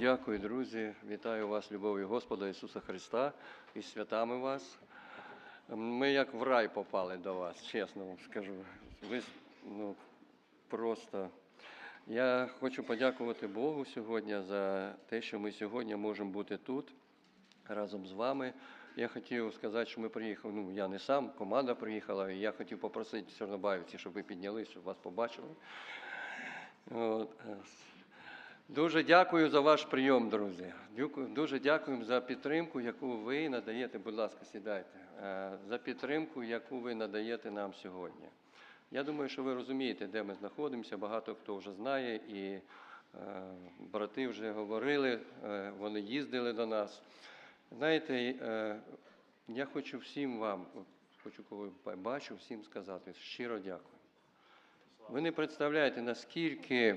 Дякую, друзі. Вітаю вас, любов'ю Господа Ісуса Христа і святами вас. Ми як в рай попали до вас, чесно вам скажу. Ви ну, просто. Я хочу подякувати Богу сьогодні за те, що ми сьогодні можемо бути тут разом з вами. Я хотів сказати, що ми приїхали. Ну, я не сам, команда приїхала, і я хотів попросити чорнобаївці, щоб ви піднялись, щоб вас побачили. От. Дуже дякую за ваш прийом, друзі. Дуже дякуємо за підтримку, яку ви надаєте. Будь ласка, сідайте. Е, За підтримку, яку ви надаєте нам сьогодні. Я думаю, що ви розумієте, де ми знаходимося. Багато хто вже знає, і е, брати вже говорили, е, вони їздили до нас. Знаєте, я хочу всім вам, хочу кого бачу, всім сказати щиро дякую. Ви не представляєте, наскільки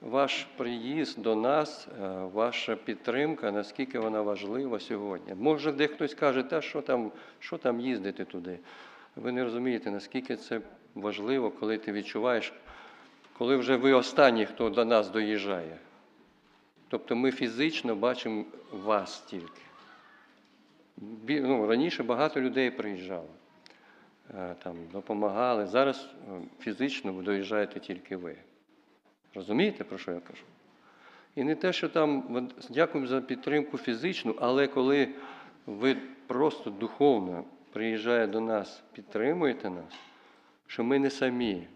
ваш приїзд до нас, е, ваша підтримка, наскільки вона важлива сьогодні. Може, дехтось каже, та що там, що там їздити туди. Ви не розумієте, наскільки це важливо, коли ти відчуваєш, коли вже ви останній, хто до нас доїжджає. Тобто ми фізично бачимо вас тільки. Ну, раніше багато людей приїжджало, е, там, допомагали. Зараз е, фізично доїжджаєте тільки ви. Розумієте, про що я кажу? І не те, що там дякуємо за підтримку фізичну, але коли ви просто духовно приїжджає до нас, підтримуєте нас, що ми не самі,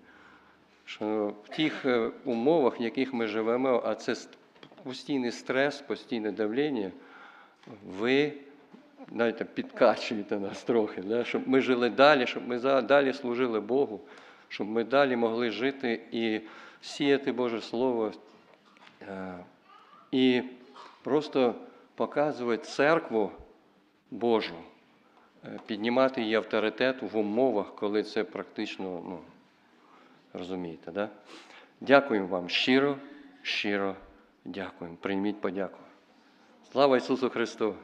що в тих е, умовах, в яких ми живемо, а це постійний стрес, постійне давлення, ви знаєте, підкачуєте нас трохи, да? щоб ми жили далі, щоб ми далі служили Богу, щоб ми далі могли жити і сіяти Боже Слово е, і просто показувати церкву Божу, е, піднімати її авторитет в умовах, коли це практично, ну, розумієте, да? Дякуємо вам щиро, щиро дякуємо. Прийміть подяку. Слава Ісусу Христу!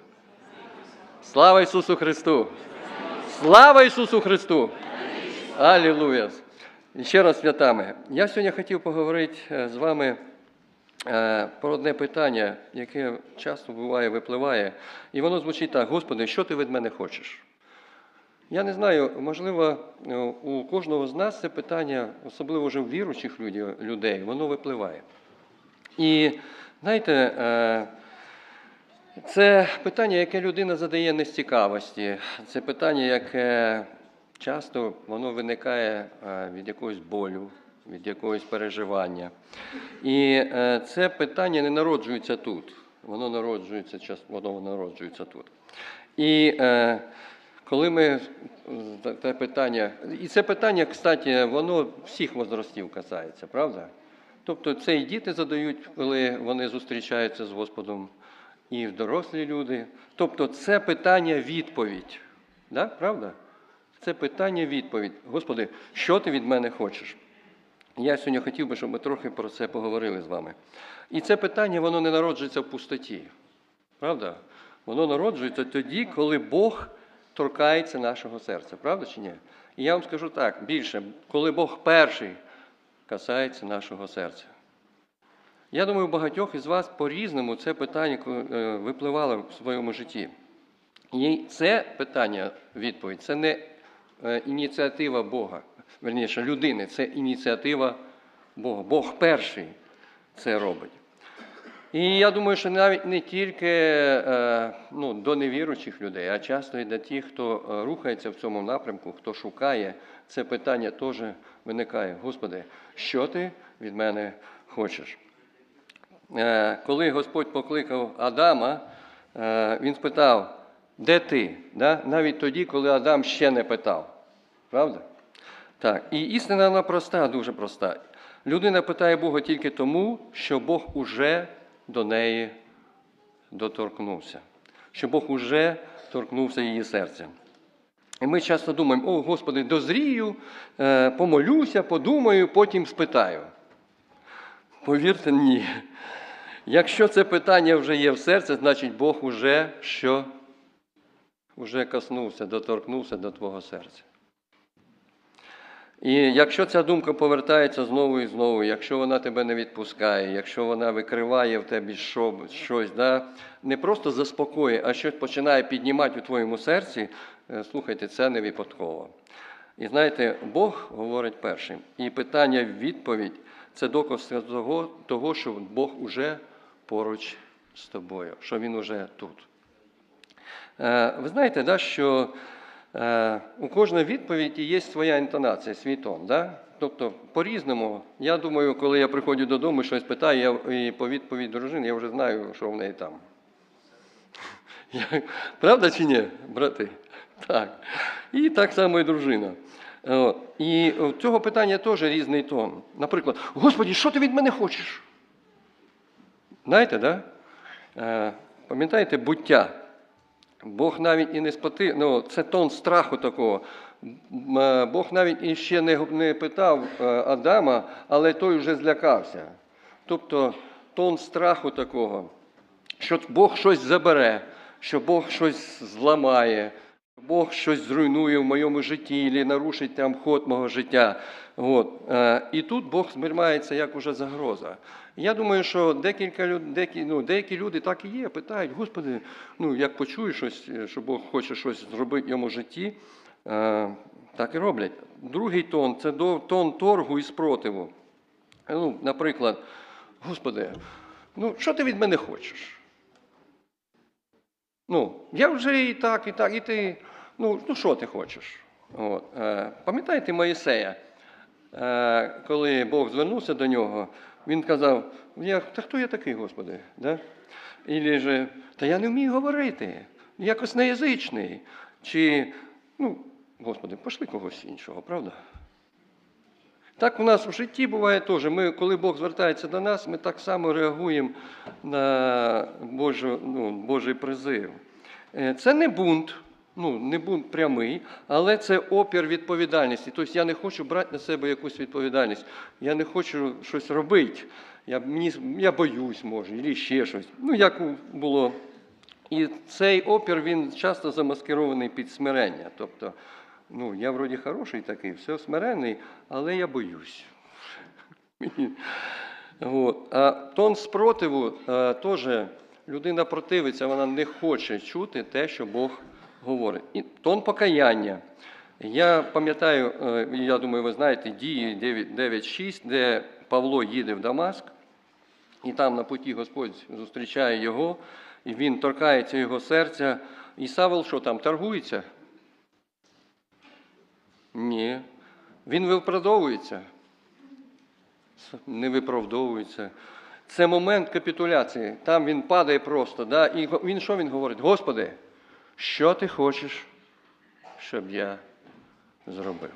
Слава Ісусу Христу! Слава Ісусу Христу! Алілуя! І ще раз святами. Я сьогодні хотів поговорити е, з вами е, про одне питання, яке часто буває, випливає, і воно звучить так: Господи, що ти від мене хочеш? Я не знаю, можливо, е, у кожного з нас це питання, особливо вже в віруючих людей, воно випливає. І знаєте, це питання, яке людина задає не з цікавості. Це питання, яке часто воно виникає е, від якогось болю, від якогось переживання. І е, це питання не народжується тут. Воно народжується, воно народжується тут. І е, коли ми те питання, і це питання, кстати, воно всіх возрастів касається, правда? Тобто це і діти задають, коли вони зустрічаються з Господом, і дорослі люди. Тобто це питання відповідь. Да? Правда? Це питання відповідь. Господи, що ти від мене хочеш? Я сьогодні хотів би, щоб ми трохи про це поговорили з вами. І це питання, воно не народжується в пустоті. Правда? Воно народжується тоді, коли Бог торкається нашого серця. Правда чи ні? І я вам скажу так: більше, коли Бог перший касається нашого серця. Я думаю, багатьох із вас по-різному це питання е, випливало в своєму житті. І це питання, відповідь, це не ініціатива Бога, верніше людини, це ініціатива Бога. Бог перший це робить. І я думаю, що навіть не тільки е, ну, до невіруючих людей, а часто і до тих, хто е, рухається в цьому напрямку, хто шукає, це питання теж виникає. Господи, що ти від мене хочеш? Е, Коли Господь покликав Адама, е, він спитав, де ти? Навіть тоді, коли Адам ще не питав. Правда? Так, і істина вона проста, дуже проста. Людина питає Бога тільки тому, що Бог уже до неї доторкнувся, що Бог уже торкнувся її серця. І ми часто думаємо, о, Господи, дозрію, е, помолюся, подумаю, потім спитаю. Повірте, ні. Якщо це питання вже є в серці, значить Бог уже що? Уже коснувся, доторкнувся до твого серця. І якщо ця думка повертається знову і знову, якщо вона тебе не відпускає, якщо вона викриває в тебе що- щось, да, не просто заспокоює, а щось починає піднімати у твоєму серці, е, слухайте, це не випадково. І знаєте, Бог говорить першим. І питання відповідь це доказ того, того, що Бог уже поруч з тобою, що Він уже тут. Е, Ви знаєте, да, що у кожної відповіді є своя інтонація, свій тон. Да? Тобто, по-різному, я думаю, коли я приходжу додому, щось питаю, я, і по відповідь дружини, я вже знаю, що в неї там. Правда чи ні, брати? Так. І так само і дружина. І у цього питання теж різний тон. Наприклад, Господі, що ти від мене хочеш? Знаєте, да? Е, Пам'ятаєте буття? Бог навіть і не споти, ну, це тон страху такого. Е, Бог навіть і ще не, не питав е, Адама, але той вже злякався. Тобто тон страху такого, що Бог щось забере, що Бог щось зламає, що Бог щось зруйнує в моєму житті, або нарушить там ход мого життя. От. Е, І тут Бог сприймається як уже загроза. Я думаю, що декілька деякі, ну, деякі люди так і є, питають, Господи, ну як почують щось, е, що Бог хоче щось зробити в йому житті, е, так і роблять. Другий тон це тон торгу і спротиву. Ну, наприклад, Господи, ну що ти від мене хочеш? Ну, я вже і так, і так, і ти. Ну, ну що ти хочеш? От. Е, пам'ятаєте Моїсея, е, коли Бог звернувся до нього, він казав: я, Та хто я такий, Господи? Да? Ілі же, та я не вмію говорити, якось неязичний. Чи, ну, Господи, пошли когось іншого, правда? Так у нас в житті буває теж. Ми, коли Бог звертається до нас, ми так само реагуємо на Божу, ну, Божий призив. Е, Це не бунт, ну, не бунт прямий, але це опір відповідальності. Тобто я не хочу брати на себе якусь відповідальність. Я не хочу щось робити. Я, мені, я боюсь, може, або ще щось. Ну, як було. І цей опір він часто замаскирований під смирення. Тобто, ну, я вроді хороший такий, все смирений, але я боюсь. А тон спротиву е, теж людина противиться, вона не хоче чути те, що Бог говорить. І тон покаяння. Я пам'ятаю, е, я думаю, ви знаєте, дії 9.6, де Павло їде в Дамаск, і там на путі Господь зустрічає його, і він торкається його серця. І Савол що там, торгується? Ні. Він виправдовується. Не виправдовується. Це момент капітуляції. Там він падає просто. Да? І він що він говорить? Господи, що ти хочеш, щоб я зробив?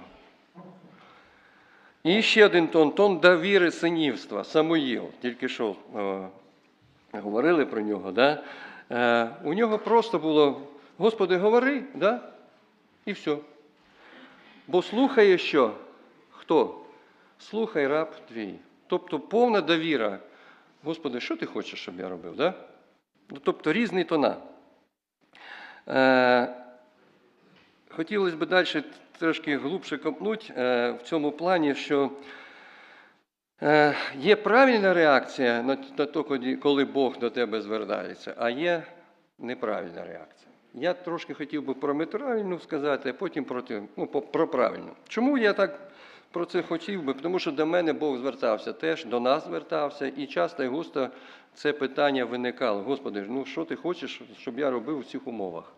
І ще один тон тон довіри синівства, Самуїл. Тільки що е, говорили про нього. Да? Е, у нього просто було: Господи, говори, да? і все. Бо слухає що? Хто? Слухай раб твій. Тобто повна довіра. Господи, що ти хочеш, щоб я робив? Да? Ну, Тобто різні тона. Е, хотілося б далі трошки глибше копнути е, в цьому плані, що е, є правильна реакція на, те, коли- Бог до тебе звертається, а є неправильна реакція. Я трошки хотів би про неправильну сказати, а потім проти, ну, про правильну. Чому я так про це хотів би? Тому що до мене Бог звертався теж, до нас звертався, і часто і густо це питання виникало. Господи, ну що ти хочеш, щоб я робив у цих умовах?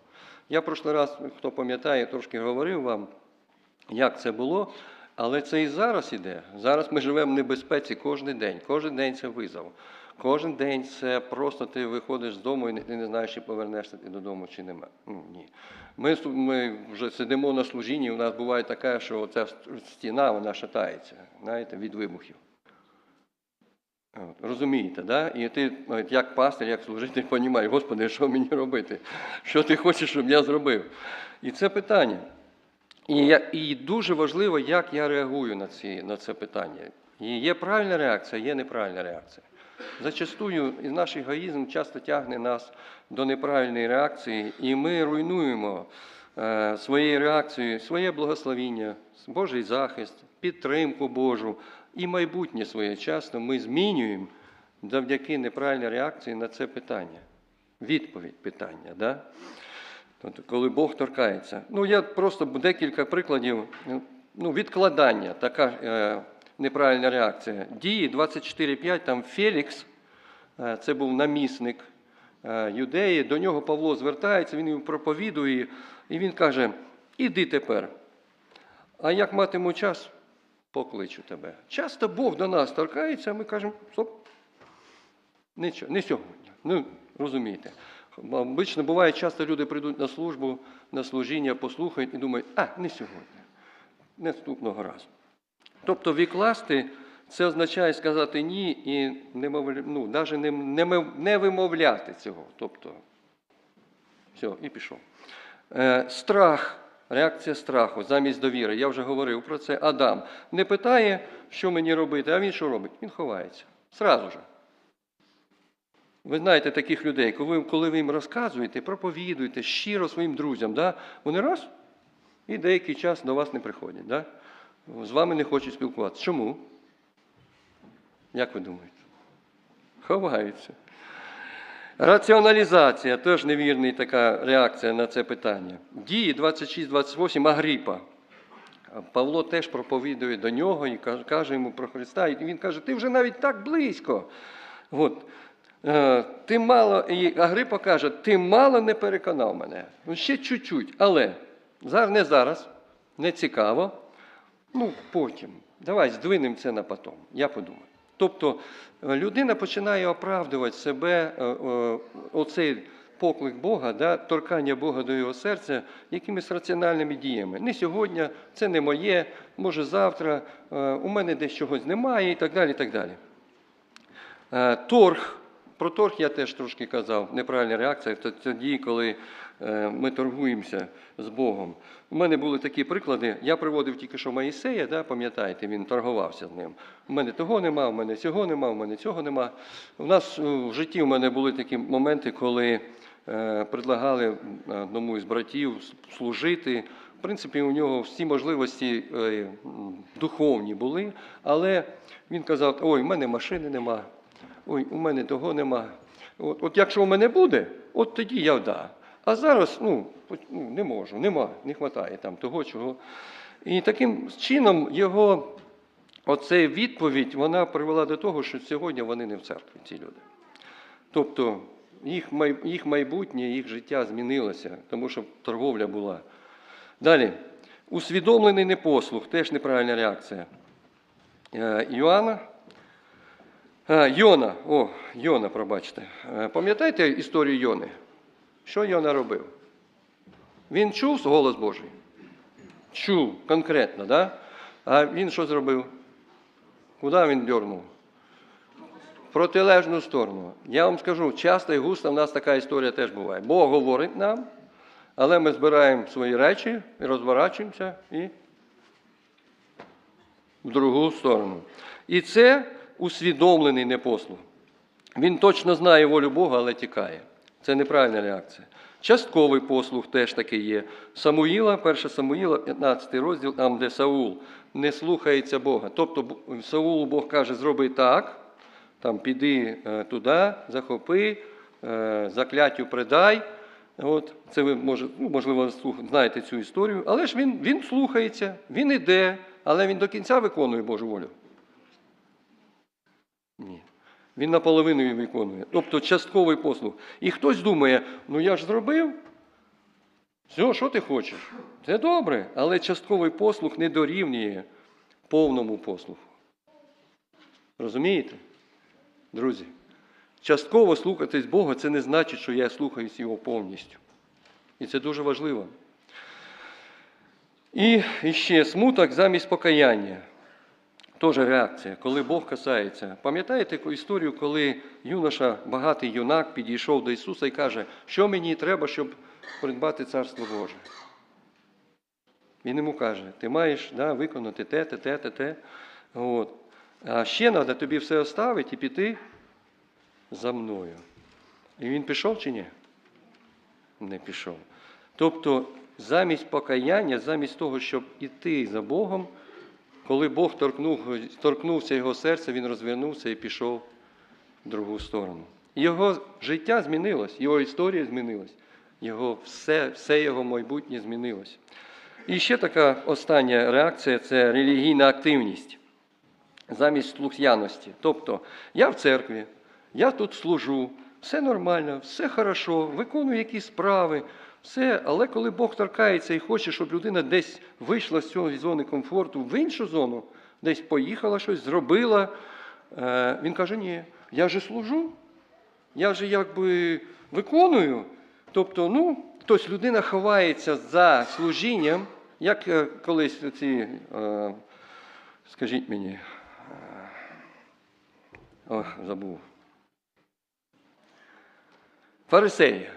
Я в прошлий раз, хто пам'ятає, трошки говорив вам, як це було, але це і зараз іде. Зараз ми живемо в небезпеці кожен день. Кожен день це визов. Кожен день це просто ти виходиш з дому і ти не знаєш, чи повернешся ти додому, чи нема. Ну, ні. Ми, ми вже сидимо на служінні, у нас буває таке, що оця стіна вона шатається, знаєте, від вибухів. Розумієте, да? І ти, як пастир, як служитель, розумієш, Господи, що мені робити? Що ти хочеш, щоб я зробив? І це питання. І, я, і дуже важливо, як я реагую на, ці, на це питання. І є правильна реакція, є неправильна реакція. Зачастую наш егоїзм часто тягне нас до неправильної реакції, і ми руйнуємо е, своєю реакцією своє благословіння, Божий захист, підтримку Божу і майбутнє своєчасно ми змінюємо завдяки неправильній реакції на це питання. Відповідь питання. Да? Тобто, коли Бог торкається. Ну, я просто декілька прикладів. Ну, відкладання, така е, неправильна реакція. Дії 24.5, там Фелікс, е, це був намісник е, юдеї, до нього Павло звертається, він йому проповідує, і він каже: Іди тепер. А як матиму час, покличу тебе. Часто Бог до нас торкається, а ми кажемо, стоп, не, не сьогодні. Ну, розумієте. Обично буває, часто люди прийдуть на службу, на служіння, послухають і думають, а, не сьогодні, наступного разу. Тобто відкласти це означає сказати ні і не, мовля- ну, навіть не, не, не вимовляти цього. Тобто, все, і пішов. Е, страх, реакція страху замість довіри. Я вже говорив про це. Адам не питає, що мені робити, а він що робить? Він ховається. Сразу же. Ви знаєте таких людей, коли, коли ви їм розказуєте, проповідуєте щиро своїм друзям, да, вони раз і деякий час до вас не приходять. Да? З вами не хочуть спілкуватися. Чому? Як ви думаєте? Ховаються. Раціоналізація теж невірна така реакція на це питання. Дії 26-28 Агріпа. Павло теж проповідує до нього і каже- йому про Христа. І він каже: ти вже навіть так близько. От. Е, Ти мало, і Агрипа каже, ти мало не переконав мене. Ну, ще чуть-чуть, але зараз, не зараз, не цікаво. Ну, потім. Давай здвинемо це на потом. Я подумаю. Тобто е, людина починає оправдувати себе, е, е, оцей поклик Бога, да, торкання Бога до його серця якимись раціональними діями. Не сьогодні, це не моє, може завтра, у мене десь чогось немає і так далі. І так далі. Торг. Про торг я теж трошки казав, неправильна реакція. Тоді, коли ми торгуємося з Богом. У мене були такі приклади. Я приводив тільки що Моїсея, да, пам'ятаєте, він торгувався з ним. У мене того нема, у мене цього нема, у мене цього нема. У нас е, в житті у мене були такі моменти, коли е, предлагали одному із братів служити. В принципі, у нього всі можливості е, духовні були, але він казав: ой, у мене машини нема. Ой, у мене того нема. От, от якщо у мене буде, от тоді я да. А зараз ну, ну, не можу, нема, не вистачає там того, чого. І таким чином його оця відповідь вона привела до того, що сьогодні вони не в церкві, ці люди. Тобто їх, їх майбутнє, їх життя змінилося, тому що торговля була. Далі. Усвідомлений непослух, теж неправильна реакція. Е, Іоанна, а, Йона, о, Йона, пробачте. Е, Пам'ятаєте історію Йони? Що Йона робив? Він чув голос Божий? Чув конкретно, да? А він що зробив? Куди він дьорнув? Протилежну сторону. Я вам скажу, часто і густо в нас така історія теж буває. Бог говорить нам, але ми збираємо свої речі розворачуємося і в другу сторону. І це усвідомлений непослух. Він точно знає волю Бога, але тікає. Це неправильна реакція. Частковий послух теж таки є. Самуїла, 1 Самуїла, 15 розділ, там, де Саул не слухається Бога. Тобто Саулу Бог каже, зроби так, там піди е, туди, захопи, е, закляттю придай. От, це ви може, ну, можливо знаєте цю історію. Але ж він, він слухається, він іде, але він до кінця виконує Божу волю. Ні. Він наполовину її виконує. Тобто частковий послуг. І хтось думає, ну я ж зробив. Все, що ти хочеш? Це добре, але частковий послуг не дорівнює повному послуху. Розумієте? Друзі? Частково слухатись Бога це не значить, що я слухаюсь Його повністю. І це дуже важливо. І ще смуток замість покаяння. Теж реакція, коли Бог касається. Пам'ятаєте історію, коли юноша, багатий юнак, підійшов до Ісуса і каже, що мені треба, щоб придбати Царство Боже? Він йому каже, ти маєш да, виконати те, те, те, те, те. От. А ще треба тобі все оставити і піти за мною. І він пішов чи ні? Не пішов. Тобто, замість покаяння, замість того, щоб іти за Богом, Коли Бог торкнув, торкнувся його серця, він розвернувся і пішов в другу сторону. Його життя змінилось, його історія змінилась, його, все, все його майбутнє змінилось. І ще така остання реакція це релігійна активність замість слух'яності. Тобто я в церкві, я тут служу, все нормально, все хорошо, виконую якісь справи, все, але коли Бог торкається і хоче, щоб людина десь вийшла з цієї зони комфорту в іншу зону, десь поїхала щось, зробила, е, він каже: ні, я же служу, я же якби виконую. Тобто, ну, тобто людина ховається за служінням, як е, колись ці, е, скажіть мені, ох, забув. Фарисеї.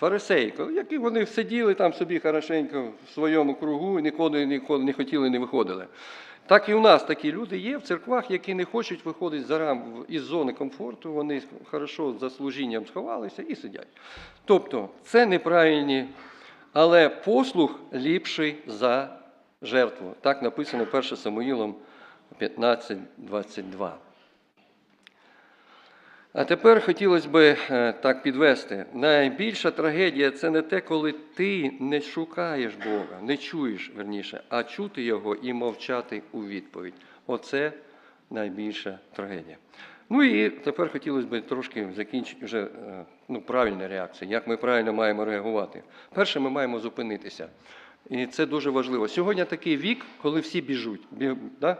Фарисеї, які вони сиділи там собі хорошенько в своєму кругу і ніколи, ніколи не хотіли, не виходили. Так і у нас такі люди є в церквах, які не хочуть виходити за рам із зони комфорту, вони хорошо за служінням сховалися і сидять. Тобто це неправильні, але послух ліпший за жертву. Так написано 1 Самуїлом 15, 22. А тепер хотілося б е, так підвести. Найбільша трагедія це не те, коли ти не шукаєш Бога, не чуєш верніше, а чути Його і мовчати у відповідь. Оце найбільша трагедія. Ну і тепер хотілося б трошки закінчити вже е, ну, правильна реакція, як ми правильно маємо реагувати. Перше, ми маємо зупинитися. І це дуже важливо. Сьогодні такий вік, коли всі біжуть. Біг, да?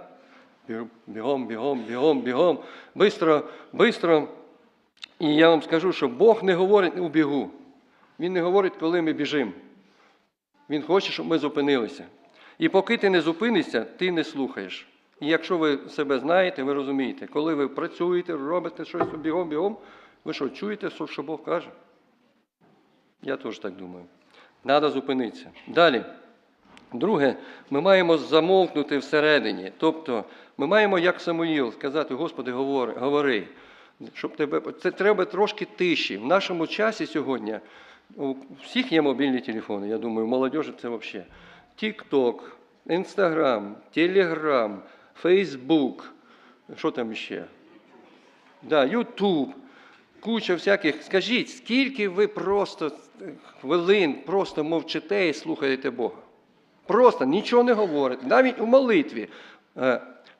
Бігом, бігом, бігом, бігом. Бистро, бистро. І я вам скажу, що Бог не говорить у бігу. Він не говорить, коли ми біжимо. Він хоче, щоб ми зупинилися. І поки ти не зупинишся, ти не слухаєш. І якщо ви себе знаєте, ви розумієте, коли ви працюєте, робите щось бігом-бігом, ви що, чуєте, що Бог каже? Я теж так думаю. Треба зупинитися. Далі. Друге, ми маємо замовкнути всередині. Тобто ми маємо, як Самуїл, сказати, Господи, говори. Щоб тебе... Це треба трошки тиші. В нашому часі сьогодні у всіх є мобільні телефони, я думаю, молодежі це взагалі. Тік-ток, Інстаграм, Телеграм, Фейсбук, що там ще? Да, Ютуб, куча всяких. Скажіть, скільки ви просто хвилин просто мовчите і слухаєте Бога? Просто нічого не говорите, навіть у молитві.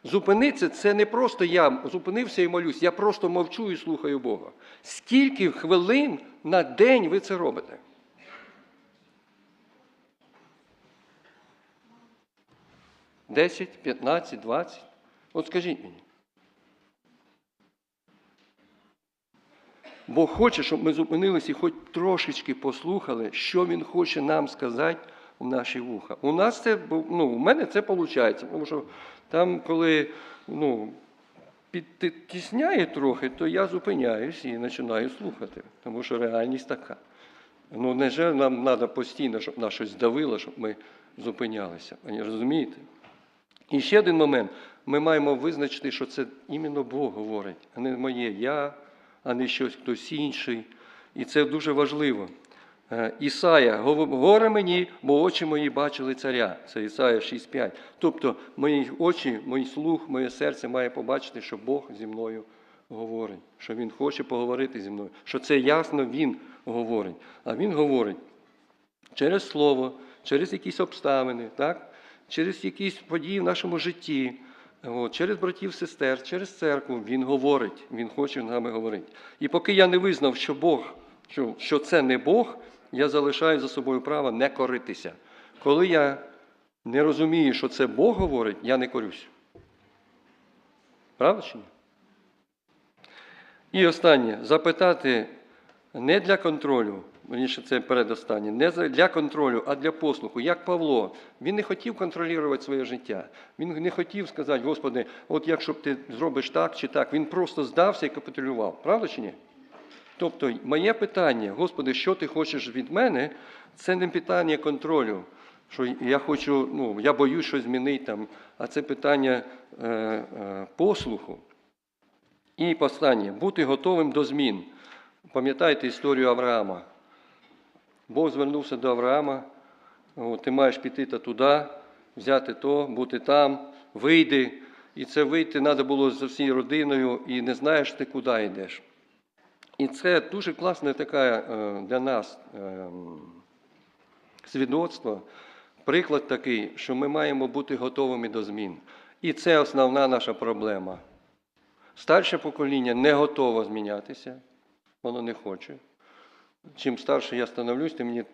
Зупинитися це не просто я зупинився і молюсь, я просто мовчу і слухаю Бога. Скільки хвилин на день ви це робите? Десять, п'ятнадцять, двадцять? От скажіть мені. Бог хоче, щоб ми зупинилися і хоч трошечки послухали, що Він хоче нам сказати в наші вуха. У нас це ну, у мене це виходить, тому що там, коли ну, підтісняє трохи, то я зупиняюсь і починаю слухати, тому що реальність така. Ну, не же нам треба постійно, щоб нас щось давило, щоб ми зупинялися. Ви розумієте? І ще один момент. Ми маємо визначити, що це іменно Бог говорить, а не моє я, а не щось хтось інший. І це дуже важливо. Е, Ісая, горе мені, бо очі мої бачили царя. Це Ісая 6,5. Тобто мої очі, мій слух, моє серце має побачити, що Бог зі мною говорить, що Він хоче поговорити зі мною, що це ясно Він говорить. А Він говорить через Слово, через якісь обставини, так? через якісь події в нашому житті, от, через братів, сестер, через церкву. Він говорить, Він хоче з нами говорити. І поки я не визнав, що Бог, що, що це не Бог я залишаю за собою право не коритися. Коли я не розумію, що це Бог говорить, я не корюсь. Правда чи ні? І останнє запитати не для контролю, верніше це передостаннє, не для контролю, а для послуху. Як Павло, він не хотів контролювати своє життя. Він не хотів сказати, Господи, от якщо б ти зробиш так чи так, він просто здався і капітулював. Правда чи ні? Тобто, моє питання, Господи, що ти хочеш від мене, це не питання контролю. Що я хочу, ну, я боюсь щось змінити там, а це питання е, е, послуху. І останнє бути готовим до змін. Пам'ятаєте історію Авраама? Бог звернувся до Авраама, о, ти маєш піти та туди, взяти то, бути там, вийди. І це вийти треба було за всією родиною, і не знаєш ти, куди йдеш. І це дуже класна така е, для нас е, свідоцтво, приклад такий, що ми маємо бути готовими до змін. І це основна наша проблема. Старше покоління не готово змінятися, воно не хоче. Чим старше я становлюсь, тим мені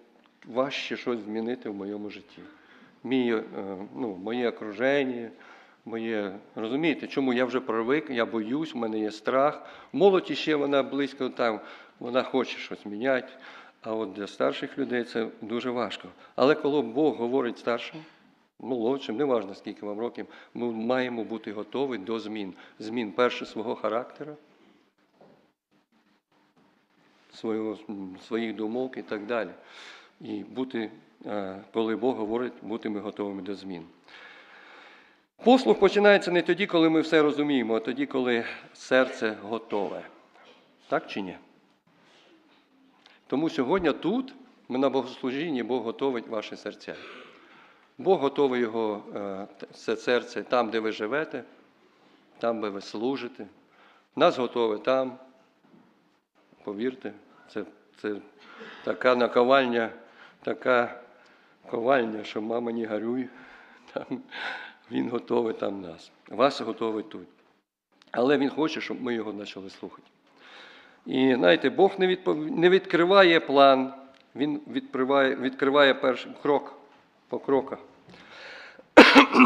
важче щось змінити в моєму житті. Мій, е, ну, моє окруження, моє. Розумієте, чому я вже привик, я боюсь, в мене є страх. Молодь ще вона близько там, вона хоче щось міняти. А от для старших людей це дуже важко. Але коли Бог говорить старшим, молодшим, неважно скільки вам років, ми маємо бути готові до змін. Змін перше свого характеру, свого, своїх думок і так далі. І бути, е, коли Бог говорить, бути ми готовими до змін. Послух починається не тоді, коли ми все розуміємо, а тоді, коли серце готове. Так чи ні? Тому сьогодні тут, ми на богослужінні, Бог готовить ваші серця. Бог готовий його, е, це серце там, де ви живете, там, де ви служите. Нас готове там. Повірте, це, це така наковальня, така ковальня, що мама не горюй. Там, він готовий там нас. Вас готовий тут. Але Він хоче, щоб ми його почали слухати. І знаєте, Бог не, відпов... не відкриває план, Він відкриває, відкриває перший крок по кроках.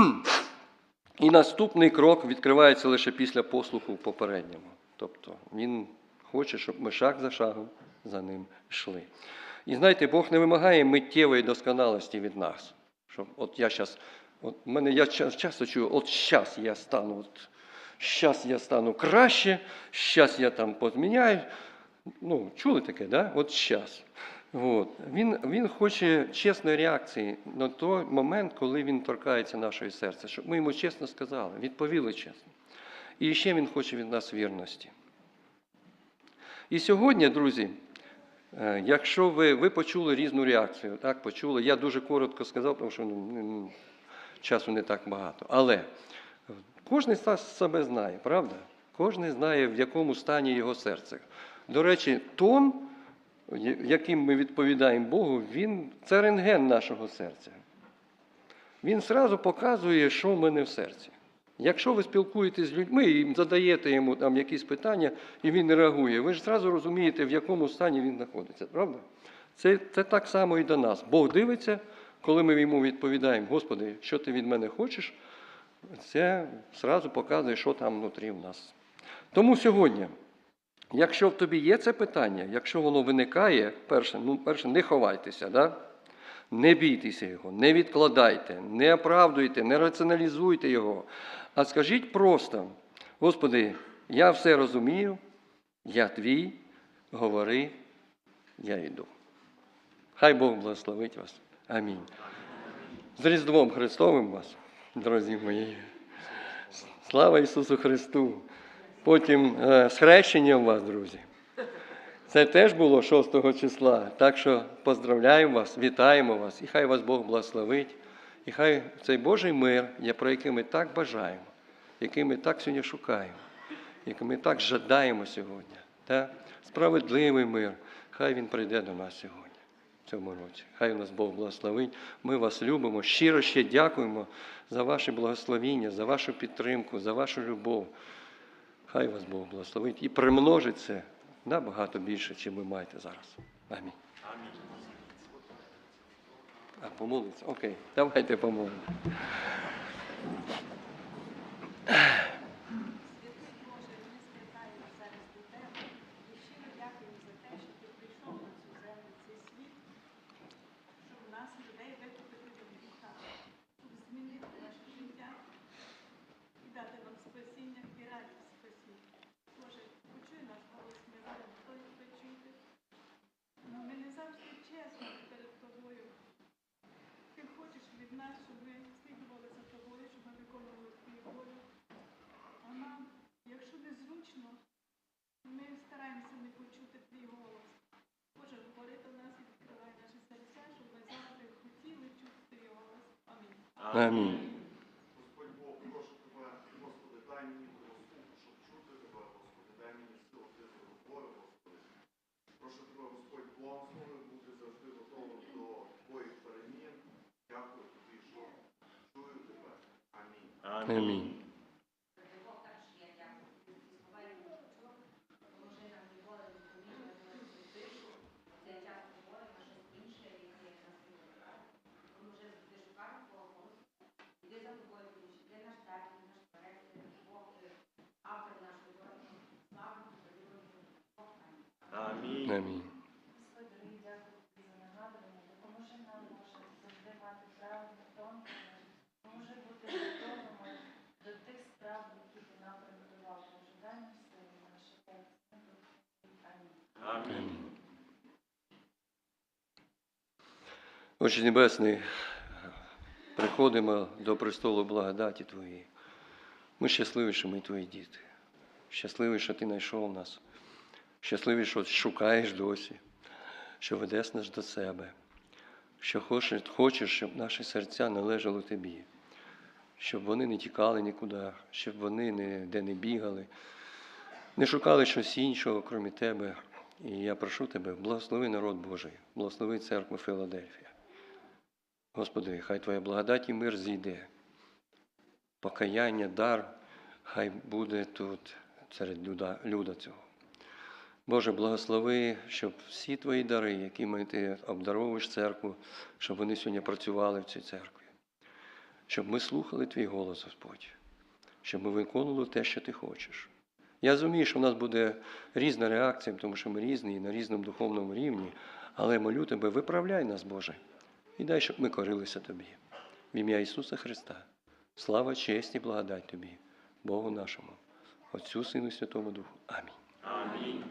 І наступний крок відкривається лише після послуху попередньому. Тобто Він хоче, щоб ми шаг за шагом за ним йшли. І знаєте, Бог не вимагає миттєвої досконалості від нас. Що от я зараз, от мене я часто чую, от зараз я стану, от зараз я стану краще, зараз я там позміняю. Ну, чули таке, да? От зараз. От. Він, він хоче чесної реакції на той момент, коли він торкається нашого серця, щоб ми йому чесно сказали, відповіли чесно. І ще він хоче від нас вірності. І сьогодні, друзі, е, якщо ви, ви почули різну реакцію, так, почули, я дуже коротко сказав, тому що ну, часу не так багато. Але кожен себе знає, правда? Кожен знає, в якому стані його серце. До речі, тон, яким ми відповідаємо Богу, він це рентген нашого серця. Він зразу показує, що в мене в серці. Якщо ви спілкуєтесь з людьми і задаєте йому там якісь питання, і він не реагує, ви ж зразу розумієте, в якому стані він знаходиться, правда? Це, це так само і до нас. Бог дивиться, коли ми йому відповідаємо, Господи, що ти від мене хочеш, це зразу показує, що там внутрі в нас. Тому сьогодні, якщо в тобі є це питання, якщо воно виникає, перше, ну, перше не ховайтеся, да? не бійтеся його, не відкладайте, не оправдуйте, не раціоналізуйте його. А скажіть просто, Господи, я все розумію, я твій, говори, я йду. Хай Бог благословить вас. Амінь. З Різдвом Христовим вас, друзі мої. Слава Ісусу Христу! Потім е, з хрещенням вас, друзі. Це теж було 6 числа. Так що поздравляємо вас, вітаємо вас, і хай вас Бог благословить. І хай цей Божий мир, про який ми так бажаємо, який ми так сьогодні шукаємо, який ми так жадаємо сьогодні. Та? Справедливий мир, хай він прийде до нас сьогодні, цьому році. Хай нас Бог благословить. Ми вас любимо. Щиро ще дякуємо за ваше благословіння, за вашу підтримку, за вашу любов. Хай вас Бог благословить і примножить це набагато більше, чим ви маєте зараз. Амінь. А помолиться? Окей, давайте помолимо. Амінь. Господь Бог, прошу тебе, Господи, дай мені щоб чути тебе, Господи, дай мені силу ти говори, Господи. Прошу тебе, Господь, благослови, бути завжди готовим до твоїх перемін. Дякую тобі, що чую тебе. Амінь. Амінь. Дорогі, дякую за нагадування. Допоможи нам, Боже, завжди мати правильний тон, поможи бути готовими до тих справ, які ти нам приготував. Боже, дай нам сили на. Амінь. Амінь. Отче Небесний, приходимо до престолу благодаті Твоєї. Ми щасливі, що ми Твої діти. Щасливі, що Ти знайшов нас. Щасливі, що шукаєш досі, що ведеш нас до себе, що хочеш, щоб наші серця належали Тобі, щоб вони не тікали нікуди, щоб вони ніде не бігали, не шукали щось іншого, крім Тебе. І я прошу Тебе, благослови народ Божий, благослови церкву Філадельфія. Господи, хай Твоя благодать і мир зійде. Покаяння, дар, хай буде тут серед люда, люда цього. Боже, благослови, щоб всі Твої дари, якими Ти обдаровуєш церкву, щоб вони сьогодні працювали в цій церкві. Щоб ми слухали Твій голос, Господь, щоб ми виконували те, що Ти хочеш. Я розумію, що в нас буде різна реакція, тому що ми різні і на різному духовному рівні, але молю Тебе, виправляй нас, Боже, і дай, щоб ми корилися Тобі. В ім'я Ісуса Христа. Слава, честь і благодать Тобі, Богу нашому, Отцю, Сину і Святому Духу. Амінь. Амінь.